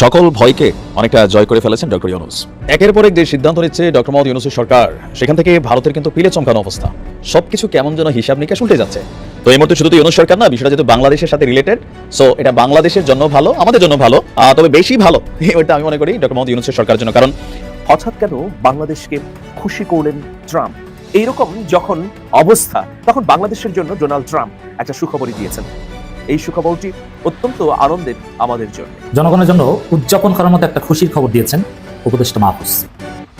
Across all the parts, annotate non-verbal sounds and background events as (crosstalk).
সকল ভয়কে অনেকটা জয় করে ফেলেছেন ডক্টর ইউনুস। একের পর এক যে সিদ্ধান্ত নিচ্ছে ডক্টর মোহাম্মদ ইউনুসের সরকার, সেখান থেকে ভারতের কিন্তু পিলে চমকানো অবস্থা। সবকিছু কেমন যেন হিসাব নিকাশ উল্টে যাচ্ছে। তো এই মুহূর্তে শুধু তো ইউনুস সরকার না, বিষয়টা যেহেতু বাংলাদেশের সাথে রিলেটেড সো এটা বাংলাদেশের জন্য ভালো, আমাদের জন্য ভালো তবে বেশি ভালো। এটা আমি মনে করি ডক্টর মোহাম্মদ ইউনুসের সরকারের জন্য, কারণ হঠাৎ কেন বাংলাদেশকে খুশি করলেন ট্রাম্প? এইরকম যখন অবস্থা, তখন বাংলাদেশের জন্য ডোনাল্ড ট্রাম্প একটা সুখবরই দিয়েছেন। এই সুখবরটি অত্যন্ত আনন্দের আমাদের জন্য। জনগণের জন্য উদযাপন করার মতো একটা খুশির খবর দিয়েছেন উপদেষ্টা মাহফুজ।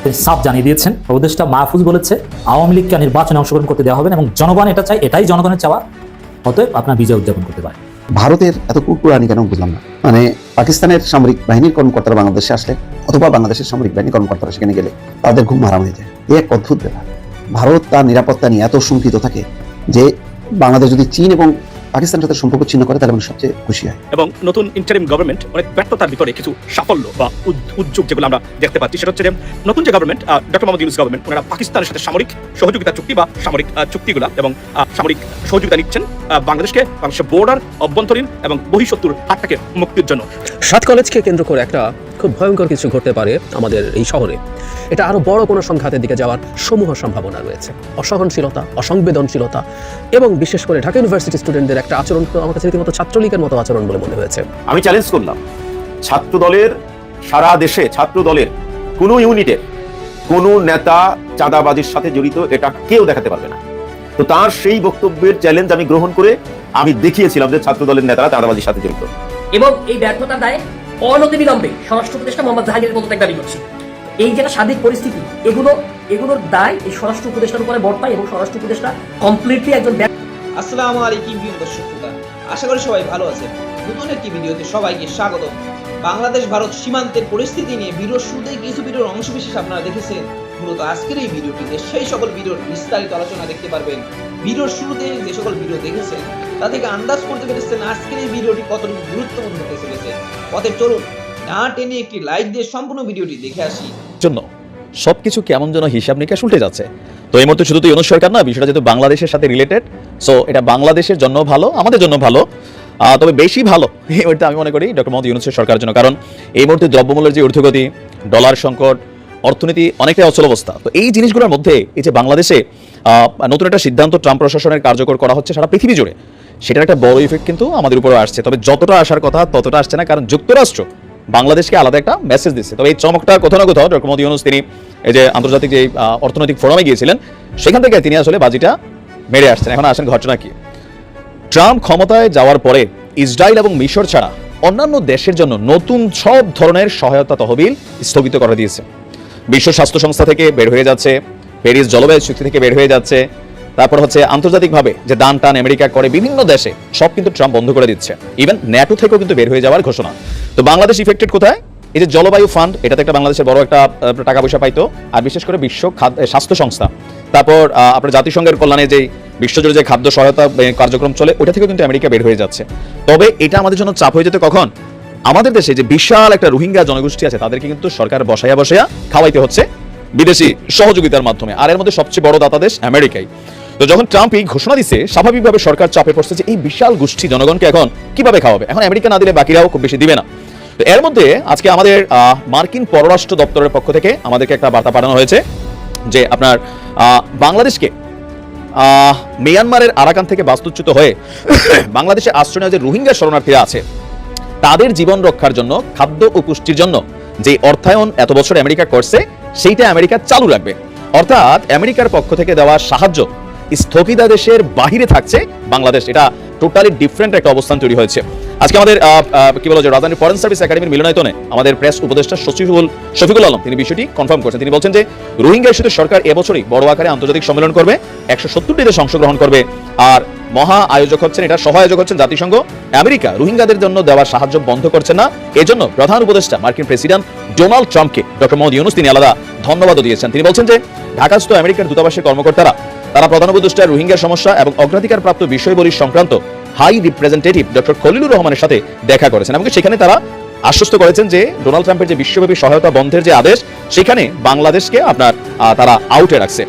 তিনি সাফ জানিয়ে দিয়েছেন উপদেষ্টা মাহফুজ বলেছে আওয়ামী লীগকে নির্বাচনে অংশগ্রহণ করতে দেওয়া হবে এবং জনগণ এটা চায় এটাই জনগণের চাওয়া অতএব আপনার বিজয় উদযাপন করতে পারে ভারতের এত কুকুরানি কেন বুঝলাম না? মানে পাকিস্তানের সামরিক বাহিনীর কর্মকর্তারা বাংলাদেশে আসলে অথবা বাংলাদেশের সামরিক বাহিনী কর্মকর্তারা সেখানে গেলে তাদের ঘুম হারাম হয়ে যায়। এই এক অদ্ভুত ব্যাপার। ভারত তার নিরাপত্তা নিয়ে এত শঙ্কিত থাকে যে বাংলাদেশ যদি চীন এবং সম্পর্ক ছিন্ন করে তাহলে মানুষ সবচেয়ে খুশি হয়। এবং নতুন ইন্টারিম গভর্নমেন্ট অনেক ব্যর্থতার ভিতরে কিছু সাফল্য বা উদ্যোগ যেগুলো আমরা দেখতে পাচ্ছি, সেটা হচ্ছে নতুন যে government doctor Mohammad Yunus government ওনারা পাকিস্তানের সাথে সামরিক সহযোগিতা চুক্তি বা সামরিক চুক্তিগুলো এবং সামরিক সহযোগিতা নিচ্ছেন বাংলাদেশকে, বাংলাদেশের বর্ডার অভ্যন্তরীণ এবং বহিঃশত্রুর হাতটাকে মুক্তির জন্য। সাত কলেজকে কেন্দ্র করে একটা খুব ভয়ঙ্কর কিছু ঘটতে পারে আমাদের এই শহরে। এটা আরও বড় কোনো সংঘাতের দিকে যাওয়ার সমূহ সম্ভাবনা রয়েছে। অসহনশীলতা, অসংবেদনশীলতা এবং বিশেষ করে ঢাকা ইউনিভার্সিটি স্টুডেন্টদের একটা আচরণ আমার কাছে রীতিমতো ছাত্রলীগের মতো আচরণ বলে মনে হয়েছে। আমি চ্যালেঞ্জ করলাম। ছাত্র দলের সারা দেশে ছাত্র দলের কোনো ইউনিটের কোনো নেতা চাঁদাবাজির সাথে জড়িত এটা কেউ দেখাতে পারবে না। তো তার সেই বক্তব্যের চ্যালেঞ্জ আমি গ্রহণ করে আমি দেখিয়েছিলাম যে ছাত্র দলের নেতারা চাঁদাবাজির সাথে জড়িত। এবং এই ব্যর্থতার দায়ে অনতিবিলম্বে স্বরাষ্ট্র উপদেষ্টা মোহাম্মদ জাহাঙ্গীরের পদত্যাগ দাবি করছি। এই যে একটা সার্বিক পরিস্থিতি, এগুলো, এগুলোর দায় এই স্বরাষ্ট্র উপদেষ্টার উপরে বর্তায় এবং স্বরাষ্ট্র উপদেষ্টা কমপ্লিটলি একজন আসসালামু আলাইকুম প্রিয় দর্শক শ্রোতা। আশা করি সবাই ভালো আছেন। নতুন একটি ভিডিওতে সবাইকে স্বাগত বাংলাদেশ, ভারত সীমান্তের পরিস্থিতি নিয়ে ভিডিওর শুরুতেই কিছু ভিডিওর অংশ বিশেষ আপনারা দেখেছেন। মূলত আজকের এই ভিডিওটিতে সেই সকল ভিডিওর বিস্তারিত আলোচনা দেখতে পারবেন। ভিডিওর শুরুতে যে সকল ভিডিও দেখেছেন তা থেকে আন্দাজ করতে পেরেছেন আজকের এই ভিডিওটি কতটুকু গুরুত্বপূর্ণ হতে চলেছে। অতএব চলুন, না টেনে একটি লাইক দিয়ে সম্পূর্ণ ভিডিওটি দেখে আসি। জন্য, সবকিছু কেমন যেন হিসাব নিকাশ উল্টে যাচ্ছে। তো এই মুহূর্তে শুধু তো ইউনুস সরকার না, বিষয়টা যেহেতু বাংলাদেশের সাথে রিলেটেড সো এটা বাংলাদেশের জন্য ভালো, আমাদের জন্য ভালো তবে বেশি ভালো এই মুহূর্তে আমি মনে করি ডক্টর মোহাম্মদ ইউনুসের সরকারের জন্য। কারণ এই মুহূর্তে দ্রব্যমূল্যের যে ঊর্ধ্বগতি, ডলার সংকট অর্থনীতি অনেকটাই অচল অবস্থা। তো এই জিনিসগুলোর মধ্যে এই যে বাংলাদেশে নতুন একটা সিদ্ধান্ত ট্রাম্প প্রশাসনের কার্যকর করা হচ্ছে সারা পৃথিবী জুড়ে, সেটার একটা বড় ইফেক্ট কিন্তু আমাদের উপরে আসছে। তবে যতটা আসার কথা ততটা আসছে না, কারণ যুক্তরাষ্ট্র বাংলাদেশকে আলাদা একটা মেসেজ দিচ্ছে। তবে এই চমকটা কোথাও না কোথাও ডক্টর মোদী ইউনুস তিনি এই যে আন্তর্জাতিক যে অর্থনৈতিক ফোরামে গিয়েছিলেন, সেখান থেকে তিনি আসলে বাজিটা মেরে আসছেন। এখন আসেন ঘটনা কি? ট্রাম্প ক্ষমতায় যাওয়ার পরে ইসরায়েল এবং মিশর ছাড়া অন্যান্য দেশের জন্য নতুন সব ধরনের সহায়তা তহবিল স্থগিত করে দিয়েছে। বিশ্ব স্বাস্থ্য সংস্থা থেকে বের হয়ে যাচ্ছে প্যারিস জলবায়ু চুক্তি থেকে বের হয়ে যাচ্ছে। তারপর হচ্ছে আন্তর্জাতিকভাবে যে দান টান আমেরিকা করে বিভিন্ন দেশে, সব কিন্তু ট্রাম্প বন্ধ করে দিচ্ছে। ইভেন ন্যাটো থেকেও কিন্তু বের হয়ে যাওয়ার ঘোষণা। তো বাংলাদেশ ইফেক্টেড কোথায়? এই যে জলবায়ু ফান্ড এটাতে একটা বাংলাদেশের বড় একটা টাকা পয়সা পাইতো, আর বিশেষ করে বিশ্ব স্বাস্থ্য সংস্থা। তারপর আপনার জাতিসংঘের কল্যাণে যে বিশ্বজুড়ে যে খাদ্য সহায়তা কার্যক্রম চলে, ওটা থেকেও কিন্তু আমেরিকা বের হয়ে যাচ্ছে। তবে এটা আমাদের জন্য চাপ হয়ে যেতে কখন? আমাদের দেশে যে বিশাল একটা রোহিঙ্গা জনগোষ্ঠী আছে, তাদেরকে কিন্তু সরকার বসাইয়া বসাইয়া খাওয়াইতে হচ্ছে বিদেশি সহযোগিতার মাধ্যমে। আর এর মধ্যে সবচেয়ে বড় দাতা দেশ আমেরিকাই। তো যখন ট্রাম্প এই ঘোষণা দিচ্ছে স্বাভাবিকভাবে সরকার চাপে পড়ছে যে এই বিশাল গোষ্ঠী জনগণকে এখন কীভাবে খাওয়াবে? এখন আমেরিকা না দিলে বাকিরাও খুব বেশি দিবে না। তো এর মধ্যে আজকে আমাদের মার্কিন পররাষ্ট্র দপ্তরের পক্ষ থেকে আমাদেরকে একটা বার্তা পাঠানো হয়েছে যে আপনার বাংলাদেশকে মিয়ানমারের আরাকান থেকে বাস্তুচ্যুত হয়ে (coughs) বাংলাদেশে আশ্রয় নেওয়া যে রোহিঙ্গা শরণার্থীরা আছে তাদের জীবন রক্ষার জন্য, খাদ্য ও পুষ্টির জন্য। যে অর্থায়ন এত বছর আমেরিকা করছে, সেইটা আমেরিকা চালু রাখবে। অর্থাৎ আমেরিকার পক্ষ থেকে দেওয়া সাহায্য স্থগিতাদেশের বাহিরে থাকছে বাংলাদেশ। এটা টোটালি ডিফারেন্ট একটা অবস্থান তৈরি হয়েছে। আজকে আমাদের কি বলা যায় রাজধানী ফরেন সার্ভিস একাডেমির মিলনায়তনে আমাদের প্রেস উপদেষ্টা সচিবুল শফিকুল আলম, তিনি বিষয়টি কনফার্ম করেছেন। তিনি বলছেন যে রোহিঙ্গা ইস্যুতে সরকার এবছরই বড় আকারে আন্তর্জাতিক সম্মেলন করবে, একশো সত্তরটি দেশ অংশগ্রহণ করবে, আর মহা আয়োজক হচ্ছেন, এটা সহ আয়োজক হচ্ছেন জাতিসংঘ। আমেরিকা রোহিঙ্গাদের জন্য দেওয়ার সাহায্য বন্ধ করছে না, এজন্য প্রধান উপদেষ্টা, মার্কিন প্রেসিডেন্ট ডোনাল্ড ট্রাম্পকে ডক্টর মোহাম্মদ ইউনুস তিনি আলাদা ধন্যবাদও দিয়েছেন। তিনি বলছেন যে ঢাকাস্থ আমেরিকার দূতাবাসের কর্মকর্তারা তারা প্রধান উপদেষ্টা রোহিঙ্গা সমস্যা এবং অগ্রাধিকার প্রাপ্ত বিষয়বলী সংক্রান্ত হাই রিপ্রেজেন্টেটিভ ডক্টর খলিলুর রহমানের সাথে দেখা করেছেন এবং সেখানে তারা আশ্বস্ত করেছেন যে ডোনাল্ড ট্রাম্পের যে বিশ্বব্যাপী সহায়তা বন্ধের যে আদেশ, সেখানে বাংলাদেশকে আপনার তারা আউটে রাখছে।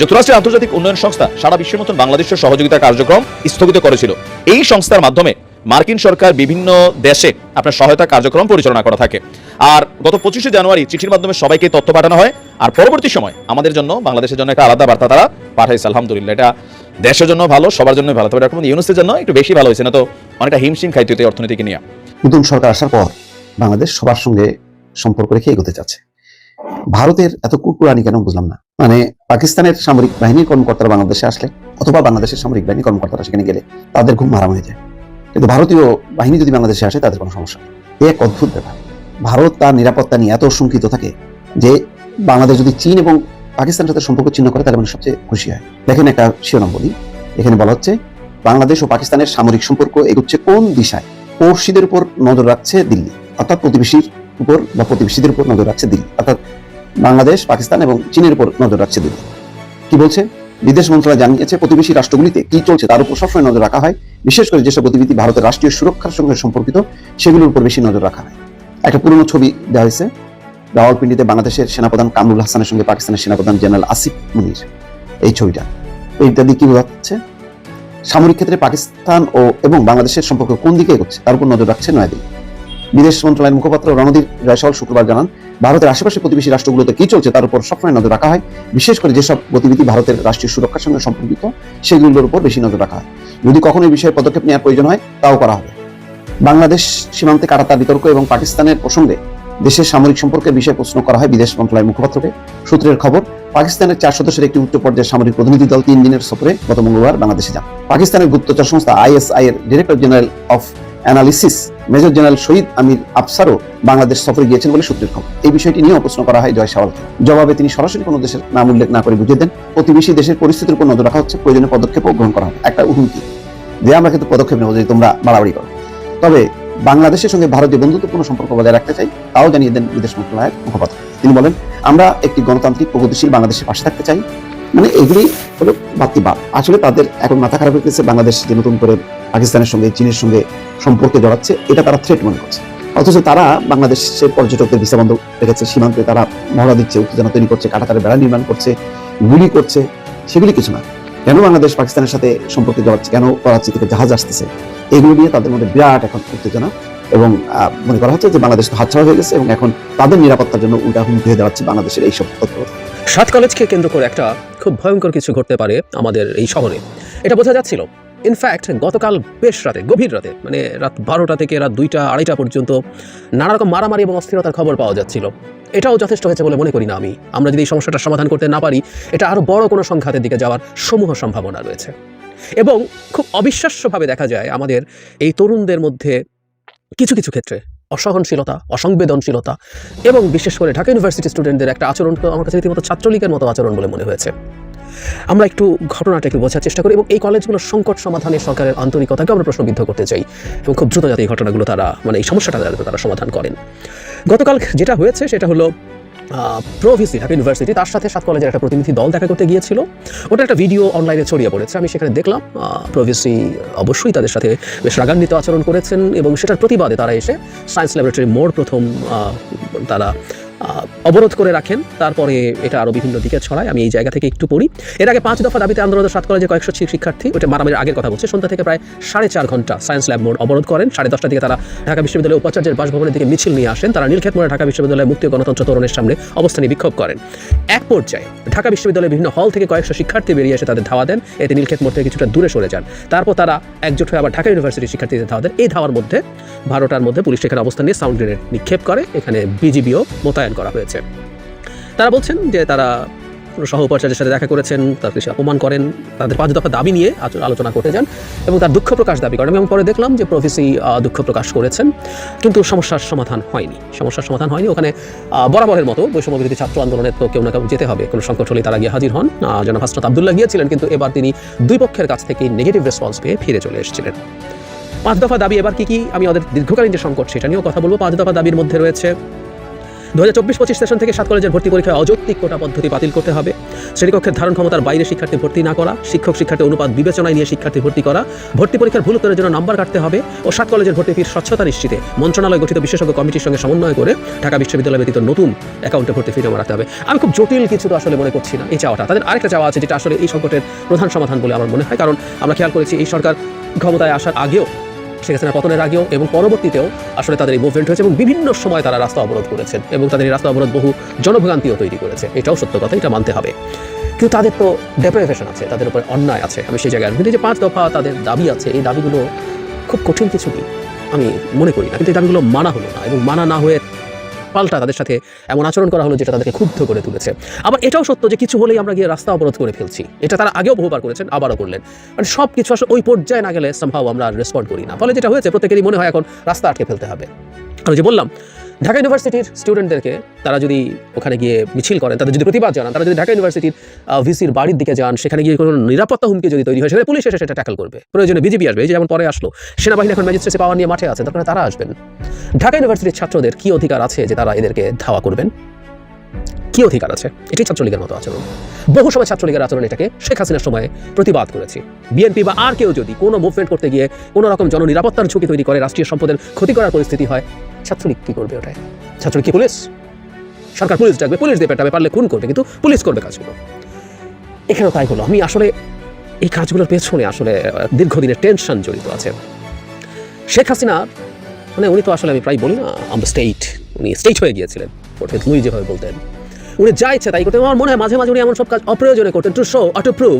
যুক্তরাষ্ট্রের আন্তর্জাতিক উন্নয়ন সংস্থা সারা বিশ্বের মতন বাংলাদেশের সহযোগিতা কার্যক্রম স্থগিত করেছিল। এই সংস্থার মাধ্যমে মার্কিন সরকার বিভিন্ন দেশে আপনার সহায়তা কার্যক্রম পরিচালনা করা থাকে। আর গত পঁচিশে জানুয়ারি চিঠির মাধ্যমে সবাইকে তথ্য পাঠানো হয়। আর পরবর্তী সময় আমাদের জন্য, বাংলাদেশের জন্য একটা আলাদা বার্তা তারা পাঠাইছে, আলহামদুলিল্লাহ। এটা দেশের জন্য ভালো, সবার জন্য ভালো। তবে ডক্টর ইউনুসের জন্য একটু বেশি ভালো হয়েছে, না তো? অনেকটা হিমশিম খাইতে হতো অর্থনীতিকে নিয়ে। নতুন সরকার আসার পর বাংলাদেশ সবার সঙ্গে সম্পর্ক রেখে এগোতে চাচ্ছে। ভারতের এত কুকুরানি কেন বুঝলাম না? মানে পাকিস্তানের সামরিক বাহিনীর কর্মকর্তারা বাংলাদেশে আসলে, অথবা বাংলাদেশের সামরিক বাহিনী কর্মকর্তারা সেখানে গেলে তাদের ঘুম হারাম হয়ে যায়। কিন্তু ভারতীয় বাহিনী যদি বাংলাদেশে আসে, তাদের কোনো সমস্যা নেই। এ এক অদ্ভুত ব্যাপার। ভারত তার নিরাপত্তা নিয়ে এত শঙ্কিত থাকে যে বাংলাদেশ যদি চীন এবং পাকিস্তানের সাথে সম্পর্ক চিহ্ন করে, তাহলে মানে সবচেয়ে খুশি হয়। দেখেন একটা শিরোনাম বলি। এখানে বলা হচ্ছে, বাংলাদেশ ও পাকিস্তানের সামরিক সম্পর্ক এগোচ্ছে কোন দিশায়? পড়শিদের উপর নজর রাখছে দিল্লি। অর্থাৎ প্রতিবেশীর উপর বা প্রতিবেশীদের উপর নজর রাখছে দিল্লি। অর্থাৎ বাংলাদেশ, পাকিস্তান এবং চীনের উপর নজর রাখছে দিল্লি। কি বলছে? বিদেশ মন্ত্রণালয় জানিয়েছে, প্রতিবেশী রাষ্ট্রগুলিতে কি চলছে তার উপর সবসময় নজর রাখা হয়। বিশেষ করে যেসব গতিবিধি ভারতের রাষ্ট্রীয় সুরক্ষার সঙ্গে সম্পর্কিত, সেগুলোর উপর বেশি নজর রাখা হয়। একটা পুরনো ছবি দেওয়া হয়েছে, রাওয়ালপিন্ডিতে বাংলাদেশের সেনাপ্রধান কামরুল হাসানের সঙ্গে পাকিস্তানের সেনাপ্রধান জেনারেল আসিফ মুনির। এই ছবিটা। এইটা দিয়ে কি বোঝাচ্ছে? সামরিক ক্ষেত্রে পাকিস্তান ও এবং বাংলাদেশের সম্পর্ক কোন দিকে এগোচ্ছে, তার উপর নজর রাখছে নয়াদিল্লি। বিদেশ মন্ত্রণালয়ের মুখপাত্র রণদীপ জয়সওয়াল শুক্রবার জানান, ভারতের আশেপাশে প্রতিবেশী রাষ্ট্রগুলোতে কি চলছে তার উপর সবসময় নজর রাখা হয়। বিশেষ করে যেসব গতিবিধি ভারতের রাষ্ট্রীয় সুরক্ষার সঙ্গে সম্পর্কিত, সেগুলোর উপর বেশি নজর রাখা হয়। যদি কখনো এই বিষয়ে পদক্ষেপ নেওয়ার প্রয়োজন হয়, তাও করা হবে। বাংলাদেশ সীমান্তে কাটাতার বিতর্ক এবং পাকিস্তানের প্রসঙ্গে দেশের সামরিক সম্পর্কে বিষয়ে প্রশ্ন করা হয় বিদেশ মন্ত্রণালয়ের মুখপাত্রকে। সূত্রের খবর, পাকিস্তানের চার সদস্যের একটি উচ্চ পর্যায়ের সামরিক প্রতিনিধি দল তিন দিনের সফরে গত মঙ্গলবার বাংলাদেশে যান। পাকিস্তানের গুপ্তচর সংস্থা আইএসআই এর director general of analysis major general Shahid Amir আফসারও Bangladesh সফরে গিয়েছেন বলে সূত্রের খবর। এই বিষয়টি নিয়েও প্রশ্ন করা হয় জয় সাওয়ালকে। জবাবে তিনি সরাসরি কোনো দেশের নাম উল্লেখ না করে বুঝিয়ে দেন প্রতিবেশী দেশের পরিস্থিতির উপর নজর রাখা হচ্ছে, প্রয়োজনীয় পদক্ষেপও গ্রহণ করা হবে। একটা হুমকি। যে আমরা কিন্তু পদক্ষেপ নেব যদি তোমরা বাড়াবাড়ি করো। তবে বাংলাদেশের সঙ্গে ভারতীয় বন্ধুত্বপূর্ণ সম্পর্ক বজায় রাখতে চাই, তাও জানিয়ে দেন বিদেশ মন্ত্রণালয়ের মুখপাত্র। তিনি বলেন, আমরা একটি গণতান্ত্রিক, প্রগতিশীল বাংলাদেশের পাশে থাকতে চাই। মানে এগুলি হলো বাতি বাদ আসলে তাদের এখন মাথা খারাপ হয়ে গেছে, বাংলাদেশ যে নতুন করে পাকিস্তানের সঙ্গে, চীনের সঙ্গে সম্পর্কে জড়াচ্ছে, এটা তারা থ্রেট মনে করছে। অথচ তারা বাংলাদেশের পর্যটকদের ভিসা বন্ধ রেখেছে, সীমান্তে তারা মহড়া দিচ্ছে, উত্তেজনা তৈরি করছে, কাটাতারের বেড়া নির্মাণ করছে, গুলি করছে, সেগুলি কিছু না। কেন বাংলাদেশ পাকিস্তানের সাথে সম্পর্কে জড়াচ্ছে, কেন করাচি থেকে জাহাজ আসতেছে, এগুলো নিয়ে তাদের মধ্যে বিরাট এখন উত্তেজনা এবং মনে করা হচ্ছে যে বাংলাদেশ তো হাতছাড়া হয়ে গেছে এবং এখন তাদের নিরাপত্তার জন্য উল্টা হুমকি হয়ে দাঁড়াচ্ছে বাংলাদেশের এইসব তথ্য। সাত কলেজকে কেন্দ্র করে একটা খুব ভয়ঙ্কর কিছু ঘটতে পারে আমাদের এই শহরে। এটা বোঝা যাচ্ছিল। ইনফ্যাক্ট গতকাল বেশ রাতে, গভীর রাতে মানে রাত বারোটা থেকে রাত দুইটা, আড়াইটা পর্যন্ত নানা রকম মারামারি এবং অস্থিরতার খবর পাওয়া যাচ্ছিল। এটাও যথেষ্ট হয়েছে বলে মনে করি না আমি। আমরা যদি এই সমস্যাটার সমাধান করতে না পারি, এটা আরও বড় কোনো সংঘাতের দিকে যাওয়ার সমূহ সম্ভাবনা রয়েছে। এবং খুব অবিশ্বাস্যভাবে দেখা যায় আমাদের এই তরুণদের মধ্যে কিছু কিছু ক্ষেত্রে অসহনশীলতা, অসংবেদনশীলতা এবং বিশেষ করে ঢাকা ইউনিভার্সিটি স্টুডেন্টদের একটা আচরণ, আমার কাছে রীতিমতো ছাত্রলীগের মতো আচরণ বলে মনে হয়েছে। আমরা একটু ঘটনাটা একটু বোঝার চেষ্টা করি এবং এই কলেজগুলোর সংকট সমাধানে সরকারের আন্তরিকতাকে আমরা প্রশ্নবিদ্ধ করতে চাই এবং খুব দ্রুত যাতে এই ঘটনাগুলো তারা মানে এই সমস্যাটা তারা সমাধান করেন। গতকাল যেটা হয়েছে সেটা হলো প্রভিসি ঢাকা ইউনিভার্সিটি তার সাথে সাত কলেজের একটা প্রতিনিধি দল দেখা করতে গিয়েছিল। ওটা একটা ভিডিও অনলাইনে ছড়িয়ে পড়েছে, আমি সেখানে দেখলাম। প্রভিসি অবশ্যই তাদের সাথে বেশ রাগান্বিত আচরণ করেছেন এবং সেটার প্রতিবাদে তারা এসে সায়েন্স ল্যাবরেটরি মোড় প্রথম তারা অবরোধ করে রাখেন, তারপরে এটা আরও বিভিন্ন দিকে ছড়ায়। আমি এই জায়গা থেকে একটু পড়ি। এর আগে পাঁচ দফা দাবিতে আন্দোলনের সাত কলেজে কয়েকশো শিক্ষার্থী ওটা মারামারির আগের কথা বলছে, সন্ধ্যা থেকে প্রায় সাড়ে চার ঘণ্টা সায়েন্স ল্যাব মোড় অবরোধ করেন। সাড়ে দশটা দিকে তারা ঢাকা বিশ্ববিদ্যালয়ের উপাচার্যের বাসভবনের দিকে মিছিল নিয়ে আসেন। তারা নীলক্ষেত মোড়ে ঢাকা বিশ্ববিদ্যালয়ের মুক্তি গণতন্ত্র তরুণের সামনে অবস্থানে বিক্ষোভ করেন। এক পর্যায়ে ঢাকা বিশ্ববিদ্যালয়ের বিভিন্ন হল থেকে কয়েকশো শিক্ষার্থী বেরিয়ে এসে তাদের ধাওয়া দেন। এতে নীলক্ষেত মোড় থেকে কিছুটা দূরে সরে যান। তারপর তারা একজোট হয়ে আবার ঢাকা ইউনিভার্সিটির শিক্ষার্থীদের ধাওয়া দেন। এই ধাওয়ার মধ্যে, বারোটার মধ্যে পুলিশ সেখানে অবস্থান নিয়ে সাউন্ড গ্রেনেড নিক্ষেপ করে। এখানে বিজিবিও মোতায়েন করা হয়েছে। তারা বলছেন যে তারা সহ উপাচার্যের সাথে দেখা করেছেন, তার কৃষি অপমান করেন, তাদের পাঁচ দফা দাবি নিয়ে আলোচনা করতে যান এবং তার দুঃখ প্রকাশ দাবি করেন। এবং পরে দেখলাম যে প্রফেসি দুঃখ প্রকাশ করেছেন, কিন্তু সমস্যার সমাধান হয়নি। সমস্যার সমাধান হয়নি। ওখানে বরাবরের মতো বৈষম্য বিরোধী ছাত্র আন্দোলনে তো কেউ না কেউ যেতে হবে। কোনো সংকট হলে তারা গিয়ে হাজির হন। জনাব হাসনাত আবদুল্লাহ গিয়েছিলেন, কিন্তু এবার তিনি দুই পক্ষের কাছ থেকে নেগেটিভ রেসপন্স পেয়ে ফিরে চলে এসেছিলেন। পাঁচ দফা দাবি, এবার কি কি? আমি ওদের দীর্ঘকালীন যে সংকট, সেটা নিয়েও কথা বলব। পাঁচ দফা দাবির মধ্যে রয়েছে দু হাজার চব্বিশ পঁচিশ সেশন থেকে সাত কলেজের ভর্তি পরীক্ষায় অযৌক্তিক কোটা পদ্ধতি বাতিল করতে হবে। শ্রেণীকক্ষের ধারণ ক্ষমতার বাইরে শিক্ষার্থী ভর্তি না করা, শিক্ষক শিক্ষার্থী অনুপাত বিবেচনায় নিয়ে শিক্ষার্থী ভর্তি করা, ভর্তি পরীক্ষার ভুল উত্তরের জন্য নাম্বার কাটতে হবে ও সাত কলেজের ভর্তি ফির স্বচ্ছতা নিশ্চিতে। মন্ত্রণালয় গঠিত বিশেষজ্ঞ কমিটির সঙ্গে সমন্বয় করে ঢাকা বিশ্ববিদ্যালয় ব্যতীত নতুন অ্যাকাউন্টে ভর্তি ফি জমা রাখতে হবে। আমি খুব জটিল কিছু তো আসলে মনে করছি না। এই চাওয়াটা, তাদের আরেকটা চাওয়া আছে যেটা আসলে এই সংকটের প্রধান সমাধান বলে আমার মনে হয়। কারণ আমরা খেয়াল করেছি এই সরকার ক্ষমতায় আসার আগেও শেখ হাসিনার পতনের আগেও এবং পরবর্তীতেও আসলে তাদের এই মুভমেন্ট হয়েছে এবং বিভিন্ন সময় তারা রাস্তা অবরোধ করেছেন এবং তাদের এই রাস্তা অবরোধ বহু জনভোগান্তিও তৈরি করেছে। এটাও সত্য কথা, এটা মানতে হবে। কিন্তু তাদের তো ডেপ্রাইভেশন আছে, তাদের উপরে অন্যায় আছে। আমি সেই জায়গায় কিন্তু যে পাঁচ দফা তাদের দাবি আছে, এই দাবিগুলো খুব কঠিন কিছু আমি মনে করি না, কিন্তু এই দাবিগুলো মানা হলো না এবং মানা না হয়ে পাল্টা তাদের সাথে এমন আচরণ করা হলো যেটা তাদেরকে ক্ষুব্ধ করে তুলেছে। আবার এটাও সত্য যে কিছু হলেই আমরা গিয়ে রাস্তা অবরোধ করে ফেলছি। এটা তারা আগেও বহুবার করেছেন, আবারও করলেন। মানে সব কিছু আসলে ওই পর্যায়ে না গেলে সম্ভব আমরা রেসপন্ড করি না। ফলে যেটা হয়েছে, প্রত্যেকেরই মনে হয় এখন রাস্তা আটকে ফেলতে হবে। আর যে বললাম ঢাকা ইউনিভার্সিটির স্টুডেন্টদেরকে তারা যদি ওখানে গিয়ে মিছিল করেন, তাদের যদি প্রতিবাদ জানান, তারা যদি ঢাকা ইউনিভার্সিটির ভিসির বাড়ির দিকে যান, সেখানে গিয়ে কোনো নিরাপত্তা হুমকি যদি তৈরি হয়, সেখানে পুলিশ এসে সেটা ট্যাকল করবে। প্রয়োজনে বিজেপি আসবে যেমন পরে আসলো, সেনাবাহিনী এখন ম্যাজিস্ট্রেসি পাওয়ার নিয়ে মাঠে আছে তখন তারা আসবেন। ঢাকা ইউনিভার্সিটির ছাত্রদের কি অধিকার আছে যে তারা এদেরকে ধাওয়া করবেন? কি অধিকার আছে? এটাই ছাত্রলীগের মতো আচরণ। বহু সময় ছাত্রলীগের আচরণ এটাকে শেখ হাসিনার সময় প্রতিবাদ করেছি। বিএনপি বা আর কেউ যদি কোনো মুভমেন্ট করতে গিয়ে কোনো রকম জননিরাপত্তার ঝুঁকি তৈরি করে, রাষ্ট্রীয় সম্পদের ক্ষতি করার পরিস্থিতি হয় ছাত্রলীগ কি করবে ওটাই ছাত্রলীগ কি পুলিশ? সরকার পুলিশ ডাকবে, পুলিশ দিয়ে পেটাবে, পারলে খুন করবে, কিন্তু পুলিশ করবে কাজগুলো। এখানেও তাই হলো। আমি আসলে এই কাজগুলোর পেছনে আসলে দীর্ঘদিনের টেনশন জড়িত আছে। শেখ হাসিনা মানে উনি তো আসলে আমি প্রায় বলি না আম স্টেট উনি স্টেট হয়ে গিয়েছিলেন। লুই যেভাবে বলতেন। উনি যা ইচ্ছে তাই করতেন। আমার মনে হয় মাঝে মাঝে উনি এমন সব কাজ অপ্রয়োজনে করতেন টু শো অটো প্রুভ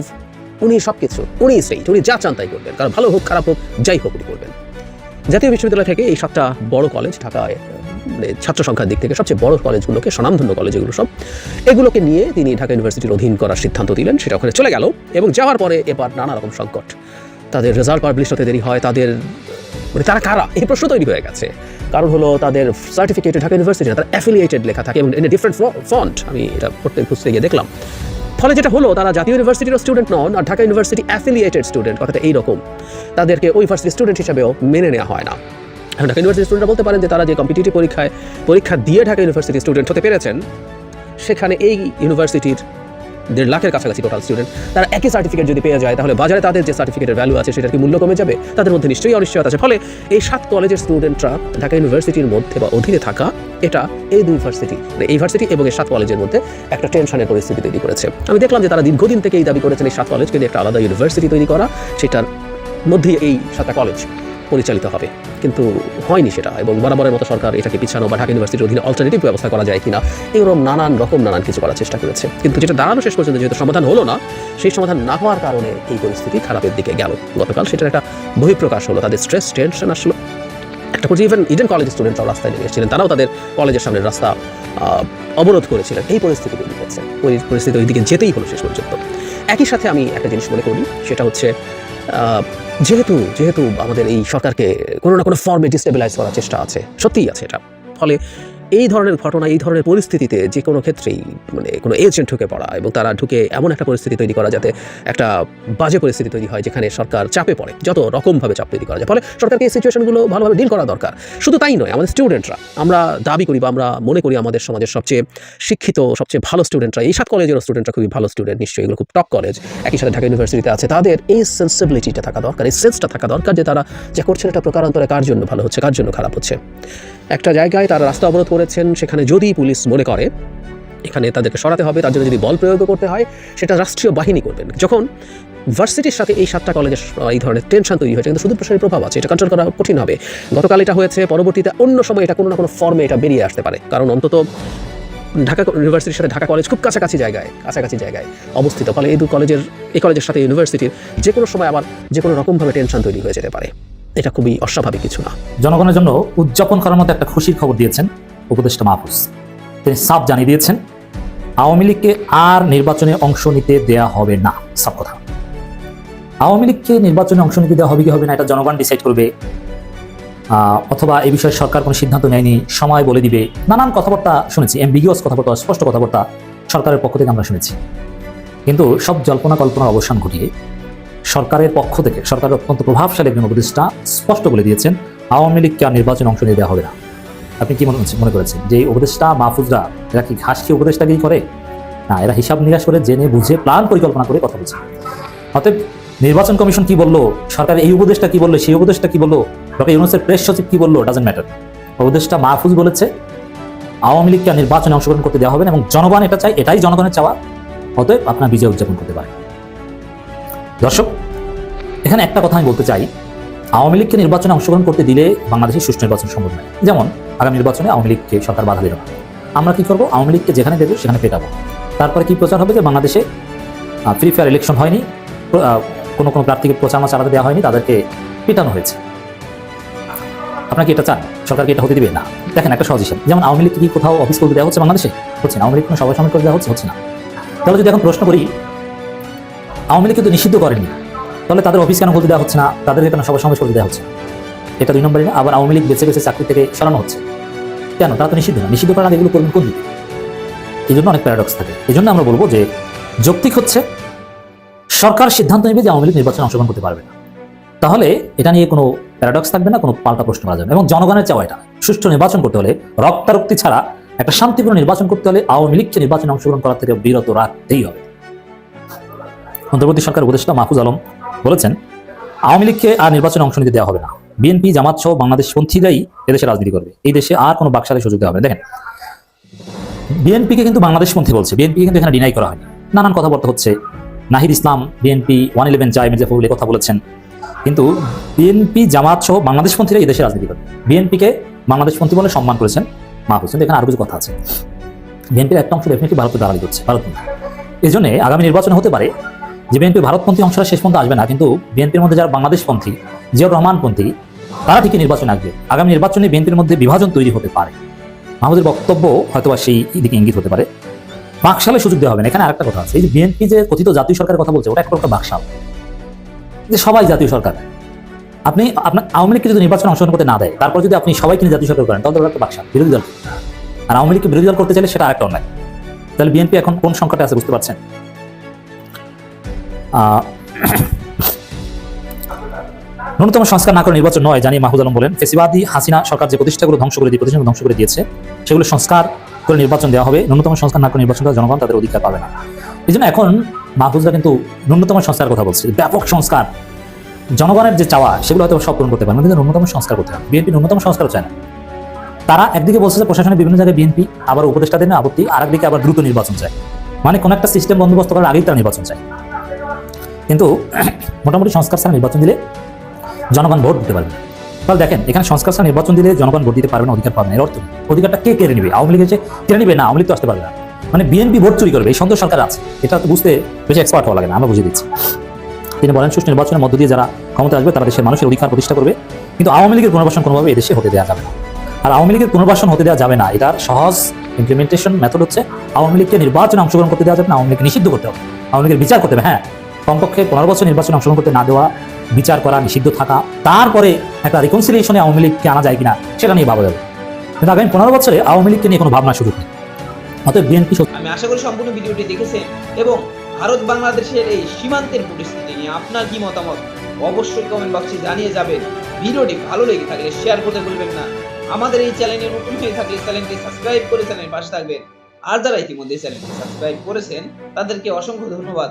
উনি সব কিছু উনি স্টেট উনি যা চান তাই করবেন। কারণ ভালো হোক, খারাপ হোক, যাই হোক উনি করবেন। জাতীয় বিশ্ববিদ্যালয় থেকে এই সাতটা বড় কলেজ ঢাকায় মানে ছাত্র সংখ্যার দিক থেকে সবচেয়ে বড় কলেজগুলোকে স্বনামধন্য কলেজ এগুলো সব, এগুলোকে নিয়ে তিনি ঢাকা ইউনিভার্সিটির অধীন করার সিদ্ধান্ত দিলেন। সেটা ওখানে চলে গেল এবং যাওয়ার পরে এবার নানা রকম সংকট। তাদের রেজাল্ট পাবলিশ হতে দেরি হয়, তাদের মানে তারা কারা? এই প্রশ্ন তৈরি হয়ে গেছে। কারণ হলো তাদের সার্টিফিকেটে ঢাকা ইউনিভার্সিটি তারা অ্যাফিলিয়েটেড লেখা থাকে এবং ডিফারেন্ট ফন্ট আমি এটা পড়তে খুঁজতে গিয়ে দেখলাম। ফলে যেটা হলো, তারা জাতীয় ইউনিভার্সিটির স্টুডেন্ট নন আর ঢাকা ইউনিভার্সিটি অ্যাফিলিয়েটেড স্টুডেন্ট অর্থাৎ এইরকম। তাদেরকে ওই ভার্সিটি স্টুডেন্ট হিসাবেও মেনে নেওয়া হয় না। ঢাকা ইউনিভার্সিটি স্টুডেন্টরা বলতে পারেন যে, তারা যে কম্পিটিটিভ পরীক্ষায়, পরীক্ষা দিয়ে ঢাকা ইউনিভার্সিটি স্টুডেন্ট হতে পেরেছেন, সেখানে এই ইউনিভার্সিটির দেড় লাখের কাছাকাছি টোটাল স্টুডেন্ট তারা একই সার্টিফিকেট যদি পেয়ে যায়, তাহলে বাজারে তাদের যে সার্টিফিকেটের ভ্যালু আছে সেটার কি মূল্য কমে যাবে? তাদের মধ্যে নিশ্চয়ই অনিশ্চয়তা আছে। ফলে এই সাত কলেজের স্টুডেন্টরা ঢাকা ইউনিভার্সিটির মধ্যে বা অধীনে থাকা, এটা এই দুই ইউনিভার্সিটি মানে ইউনিভার্সিটি এবং এই সাত কলেজের মধ্যে একটা টেনশনের পরিস্থিতি তৈরি করেছে। আমি দেখলাম যে তারা দীর্ঘদিন থেকে এই দাবি করেছেন, এই সাত কলেজকে নিয়ে একটা আলাদা ইউনিভার্সিটি তৈরি করা, সেটার মধ্যেই এই সাতটা কলেজ পরিচালিত হবে। কিন্তু হয়নি সেটা এবং বরাবরের মতো সরকার এটাকে পিছানো বা ঢাকা ইউনিভার্সিটির অধীনে অল্টারনেটিভ ব্যবস্থা করা যায় কিনা, এরকম নানান রকম নানান কিছু করার চেষ্টা করেছে। কিন্তু যেটা দাঁড়ানো শেষ পর্যন্ত যেহেতু সমাধান হলো না, সেই সমাধান না হওয়ার কারণে এই পরিস্থিতি খারাপের দিকে গেল। গতকাল সেটার একটা বহিঃপ্রকাশ হলো, তাদের স্ট্রেস টেনশন আসলো। একটা পর্যায়ে ইভেন ইডেন কলেজের স্টুডেন্টরাও রাস্তায় নেমে এসেছিলেন, তারাও তাদের কলেজের সামনের রাস্তা অবরোধ করেছিলেন। এই পরিস্থিতি তৈরি হয়েছে। ওই পরিস্থিতি ওই দিকে যেতেই হলো শেষ পর্যন্ত। একই সাথে আমি একটা জিনিস মনে করি, সেটা হচ্ছে যেহেতু যেহেতু আমাদের এই সরকারকে কোনো না কোনো ফর্মে ডিস্টেবিলাইজ করার চেষ্টা আছে, সত্যিই আছে এটা। ফলে এই ধরনের ঘটনা, এই ধরনের পরিস্থিতিতে যে কোনো ক্ষেত্রেই মানে কোনো এজেন্ট ঢুকে পড়া এবং তারা ঢুকে এমন একটা পরিস্থিতি তৈরি করা যাতে একটা বাজে পরিস্থিতি তৈরি হয় যেখানে সরকার চাপে পড়ে, যত রকমভাবে চাপ তৈরি করা যায়। ফলে সরকারকে এই সিচুয়েশনগুলো ভালোভাবে ডিল করা দরকার। শুধু তাই নয়, আমাদের স্টুডেন্টরা আমরা দাবি করি বা আমরা মনে করি আমাদের সমাজের সবচেয়ে শিক্ষিত, সবচেয়ে ভালো স্টুডেন্টরা এই সাত কলেজের স্টুডেন্টরা খুবই ভালো স্টুডেন্ট নিশ্চয়ই এগুলো খুব টপ কলেজ একই সাথে ঢাকা ইউনিভার্সিটিতে আছে। তাদের এই সেন্সিবিলিটিটা থাকা দরকার, এই সেন্সটা থাকা দরকার যে তারা যা করছেন এটা প্রকারান্তরে কার জন্য ভালো হচ্ছে, কার জন্য খারাপ হচ্ছে। একটা জায়গায় তারা রাস্তা অবরোধ করেছেন, সেখানে যদি পুলিশ মনে করে, এখানে তাদেরকে সরাতে হবে, তার জন্য যদি বল প্রয়োগ করতে হয়, সেটা রাষ্ট্রীয় বাহিনী করবেন। যখন ভার্সিটির সাথে এই সাতটা কলেজের, এই ধরনের টেনশন তৈরি হয়েছে, কিন্তু শুধু প্রসারী প্রভাব আছে, এটা কন্ট্রোল করা কঠিন হবে। গতকাল এটা হয়েছে, পরবর্তীতে অন্য সময় এটা কোনো না কোনো ফর্মে এটা বেরিয়ে আসতে পারে। কারণ অন্তত ঢাকা ইউনিভার্সিটির সাথে ঢাকা কলেজ খুব কাছাকাছি জায়গায় কাছাকাছি জায়গায় অবস্থিত। ফলে এই দু কলেজের, এই কলেজের সাথে ইউনিভার্সিটির যে কোনো সময় আবার যে কোনো রকমভাবে টেনশন তৈরি হয়ে যেতে পারে। এটা খুবই অস্বাভাবিক কিছু না। জনগণের জন্য উদযাপন করার মতো একটা খুশির খবর দিয়েছেন উপদেষ্টা মাহফুজ। তিনি সাফ জানিয়ে দিয়েছেন, আওয়ামী লীগকে আর নির্বাচনে অংশ নিতে দেয়া হবে না সব কথা। আওয়ামী লীগকে নির্বাচনে অংশ নিতে দেওয়া হবে কি হবে না, এটা জনগণ ডিসাইড করবে। অথবা এ বিষয়ে সরকার কোনো সিদ্ধান্ত নেয়নি, সময় বলে দিবে। নানান কথাবার্তা শুনেছি এমবিগিওস কথাবার্তা স্পষ্ট কথাবার্তা সরকারের পক্ষ থেকে আমরা শুনেছি। কিন্তু সব জল্পনা কল্পনার অবসান ঘটিয়ে সরকারের পক্ষ থেকে সরকারের অত্যন্ত প্রভাবশালী একজন উপদেষ্টা স্পষ্ট বলে দিয়েছেন, আওয়ামী লীগকে আর নির্বাচনে অংশ নিতে দেওয়া হবে না। আপনি কি মনে মনে করেছেন যে এই উপদেষ্টা মাহফুজরা, এরা কি ঘাস খেয়ে কি করে? না, এরা হিসাব নিকাশ করে, জেনে বুঝে, প্ল্যান পরিকল্পনা করে কথা বলছে। অতএব নির্বাচন কমিশন কি বলল? সরকার এই উপদেষ্টা কি বলল? সেই উপদেষ্টা কি বলল? ডক্টর ইউনুসের প্রেস সচিব কি বলল? Doesn't matter. উপদেষ্টা মাহফুজ বলেছে, আওয়ামী লীগকে নির্বাচনে অংশগ্রহণ করতে দেওয়া হবে না এবং জনগণ এটা চায়, এটাই জনগণের চাওয়া। অতএব আপনার বিজয় উদযাপন করতে পারে দর্শক, এখানে একটা কথা আমি বলতে চাই। আওয়ামী লীগকে নির্বাচনে অংশগ্রহণ করতে দিলে বাংলাদেশের সুষ্ঠু নির্বাচন সম্ভব নয়। যেমন, আগামী নির্বাচনে আওয়ামী লীগকে সরকার বাধা না। আমরা কি করব? আওয়ামী লীগকে যেখানে দেবে, সেখানে পেটাবো। তারপরে কি প্রচার হবে? যে বাংলাদেশে ফ্রি ফায়ার ইলেকশন হয়নি কোনো কোনো প্রার্থীকে প্রচারণা চালাতে দেওয়া হয়নি, তাদেরকে পেটানো হয়েছে। আপনাকে এটা চান? সরকারকে এটা হতে দিবে? না। দেখেন একটা সহজ হিসাব। যেমন আওয়ামী লীগকে কি কোথাও অফিস করতে দেওয়া হচ্ছে বাংলাদেশে? হচ্ছে না। আওয়ামী লীগ কোনো সভা সমিতি করে দেওয়া হচ্ছে হচ্ছে না। তাহলে যদি এখন প্রশ্ন করি আওয়ামী লীগ কিন্তু নিষিদ্ধ করেনি। তাহলে তাদের অফিস কেন খুলতে দেওয়া হচ্ছে না? তাদেরকে কেন সভা সমাবেশ করতে দেওয়া হচ্ছে? এটা দুই নম্বরে আবার আওয়ামী লীগ বেছে বেছে চাকরি থেকে সরানো হচ্ছে। কেন? তারা তো নিষিদ্ধ না। নিষিদ্ধ করার আগে এগুলো করবেন কোন দিকে? এই জন্য অনেক প্যারাডক্স থাকে। এই জন্য আমরা বলব যে, যৌক্তিক হচ্ছে, সরকার সিদ্ধান্ত নেবে যে আওয়ামী লীগ নির্বাচনে অংশগ্রহণ করতে পারবে না। তাহলে এটা নিয়ে কোনো প্যারাডক্স থাকবে না, কোনো পাল্টা প্রশ্ন করা যাবে এবং জনগণের চাওয়া এটা। সুষ্ঠু নির্বাচন করতে হলে, রক্তারক্তি ছাড়া একটা শান্তিপূর্ণ নির্বাচন করতে হলে আওয়ামী লীগকে নির্বাচনে অংশগ্রহণ করা থেকে বিরত রাখতেই হবে। অন্তর্বর্তী সরকার উপদেষ্টা মাহফুজ আলম বলেছেন, আওয়ামী লীগকে আর নির্বাচনে অংশ নিতে দেওয়া হবে না। বিএনপি, জামাত সহ বাংলাদেশ পন্থীরাই এদেশে রাজনীতি করবে। এই দেশে আর কোনো বাকশালে সুযোগ দেওয়া হবে। দেখেন, বিএনপিকে কিন্তু বাংলাদেশ পন্থী বলছে। বিএনপি কিন্তু এখানে ডিনাই করা হয়নি। নানান কথাবার্তা হচ্ছে। Nahid Islam, BNP, one eleven চাই মির্জা ফখরুল কথা বলেছেন। কিন্তু বিএনপি, জামাত সহ বাংলাদেশ পন্থীরা এই দেশে রাজনীতি করে বিএনপিকে বাংলাদেশ পন্থী বলে সম্মান করেছেন মাহফুজ। কিন্তু এখানে আরও কিছু কথা আছে। বিএনপির একটা অংশ ডেফিনেটলি ভারতের দাঁড়ালি করছে, ভারত এই জন্য আগামী নির্বাচন হতে পারে যে বিএনপি ভারতপন্থী অংশটা শেষ পর্যন্ত আসবে না, কিন্তু বিএনপির মধ্যে যারা বাংলাদেশপন্থী, জিয়াউর রহমানপন্থী, তারা ঠিকই নির্বাচনে আসবে। আগামী নির্বাচনে বিএনপির মধ্যে বিভাজন তৈরি হতে পারে। আমাদের বক্তব্য হয়তোবা সেই দিকে ইঙ্গিত হতে পারে। বাকশালে সুযোগ দেওয়া হবে না। এখানে আরেকটা কথা আছে, এই যে বিএনপি যে কথিত জাতীয় সরকারের কথা বলছে, ওটা একটা বাকশাল। যে সবাই জাতীয় সরকার। আপনি আপনার আওয়ামী লীগকে যদি নির্বাচনে অংশগ্রহণ করতে না দেয়, তারপর যদি আপনি সবাইকে নিয়ে জাতীয় সরকার করেন, তাহলে একটা বাকশাল, বিরোধী দল। আর আওয়ামী লীগকে বিরোধী দল করতে চাইলে সেটা আরেকটা অন্যায়। তাহলে বিএনপি এখন কোন সংকটে আছে বুঝতে পারছেন? ন্যূনতম সংস্কার না করে নির্বাচন নয় জানিয়ে মাহফুজ আলম বলেন। ফেসিবাদী হাসিনা সরকার যে প্রতিষ্ঠাগুলো ধ্বংস করে দিয়ে প্রতিষ্ঠানগুলো ধ্বংস করে দিয়েছে সেগুলো সংস্কার করে নির্বাচন দেওয়া হবে। ন্যূনতম সংস্কার না করে নির্বাচন করা জনগণ তাদের অধিকার পাবে না। এই জন্য এখন মাহফুজরা কিন্তু ন্যূনতম সংস্কার কথা বলছে। ব্যাপক সংস্কার। জনগণের যে চাওয়া সেগুলো হয়তো সব পূরণ করতে পারে না, কিন্তু ন্যূনতম সংস্কার করতে হবে। বিএনপি ন্যূনতম সংস্কার চায় না। তারা একদিকে বলছে যে প্রশাসনের বিভিন্ন জায়গায় বিএনপি আবার উপদেষ্টাদের আপত্তি আর একদিকে আবার দ্রুত নির্বাচন চায়। মানে কোনো একটা সিস্টেম বন্দোবস্ত করার আগেই তারা নির্বাচন চায়। কিন্তু মোটামুটি সংস্কার ছাড়া নির্বাচন দিলে জনগণ ভোট দিতে পারবে। তাহলে দেখেন, এখানে সংস্কার ছাড়া নির্বাচন দিলে জনগণ ভোট দিতে পারবে না, অধিকার পাবে না, এর অর্থ অধিকারটা কে কেড়ে নেবে? আওয়ামী লীগের কেড়ে নেবে না, আওয়ামী তো আসতে পারবে না। মানে বিএনপি ভোট চুরি করবে, এই সন্দেহ সরকার আছে। এটা তো বুঝতে বেশি এক্সপার্ট হওয়া লাগে না, আমরা বুঝিয়ে দিচ্ছি। তিনি বলেন, সুষ্ঠু নির্বাচনের মধ্য দিয়ে যারা ক্ষমতা আসবে, তারা দেশের মানুষের অধিকার প্রতিষ্ঠা করবে। কিন্তু আওয়ামী লীগের পুনর্বাসন কোনোভাবে এদেশে হতে দেওয়া যাবে না। আর আওয়ামী লীগের পুনর্বাসন হতে দেওয়া যাবে না, এটার সহজ ইমপ্লিমেন্টেশন মেথড হচ্ছে, আওয়ামী লীগকে নির্বাচনে অংশগ্রহণ করতে দেওয়া যাবে না, আওয়ামী লীগকে নিষিদ্ধ করতে হবে। আওয়ামী লীগের বিচার করতে হবে হ্যাঁ। কমপক্ষে পনেরো বছর নির্বাচনে অংশগ্রহণ করতে না দেওয়া, বিচার করা, নিষিদ্ধ থাকা, তারপরে একটা রিকনসিলিয়েশনে আওয়ামী লীগকে আনা যায় কিনা সেটা নিয়ে ভাবা যাবে। কিন্তু আগামী পনেরো বছরে আওয়ামী লীগকে নিয়ে কোনো ভাবনা শুরু নেই অতএব বিএনপি আমি আশা করি সম্পূর্ণ ভিডিওটি দেখেছেন এবং ভারত বাংলাদেশের এই সীমান্তের পরিস্থিতি নিয়ে আপনার কি মতামত? অবশ্যই কমেন্ট বক্সে জানিয়ে যাবেন। ভিডিওটি ভালো লেগে থাকলে শেয়ার করতে ভুলবেন না। আমাদের এই চ্যানেলে নতুন হয়ে থাকলে চ্যানেলটি সাবস্ক্রাইব করে চ্যানেলের পাশে থাকবেন। আর যারা ইতিমধ্যে চ্যানেলটি সাবস্ক্রাইব করেছেন, তাদেরকে অসংখ্য ধন্যবাদ।